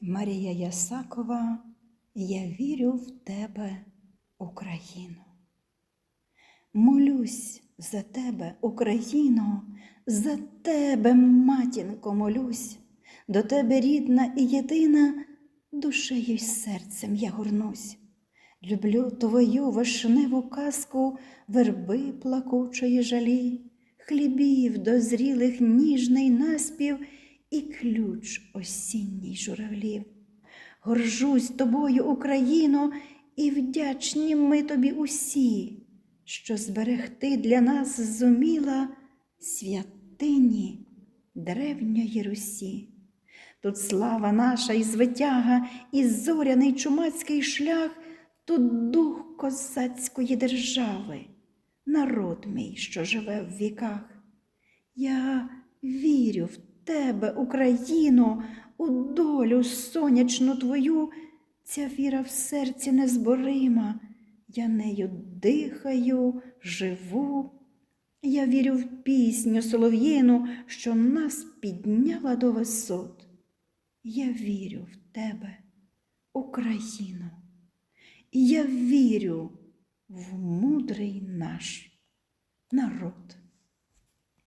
Марія Ясакова, я вірю в тебе, Україну. Молюсь за тебе, Україно, за тебе, матінко, молюсь, до тебе рідна і єдина, душею й серцем я горнусь. Люблю твою вишневу казку, верби плакучої жалі, хлібів дозрілих ніжний наспів і ключ осінній журавлів. Горжусь тобою, Україно, і вдячні ми тобі усі, що зберегти для нас зуміла святині древньої Русі. Тут слава наша і звитяга, і зоряний чумацький шлях, тут дух козацької держави, народ мій, що живе в віках. Я вірю в тебе, Україно, у долю сонячну твою, ця віра в серці незборима, я нею дихаю, живу. Я вірю в пісню солов'їну, що нас підняла до висот. Я вірю в тебе, Україно, я вірю в мудрий наш народ.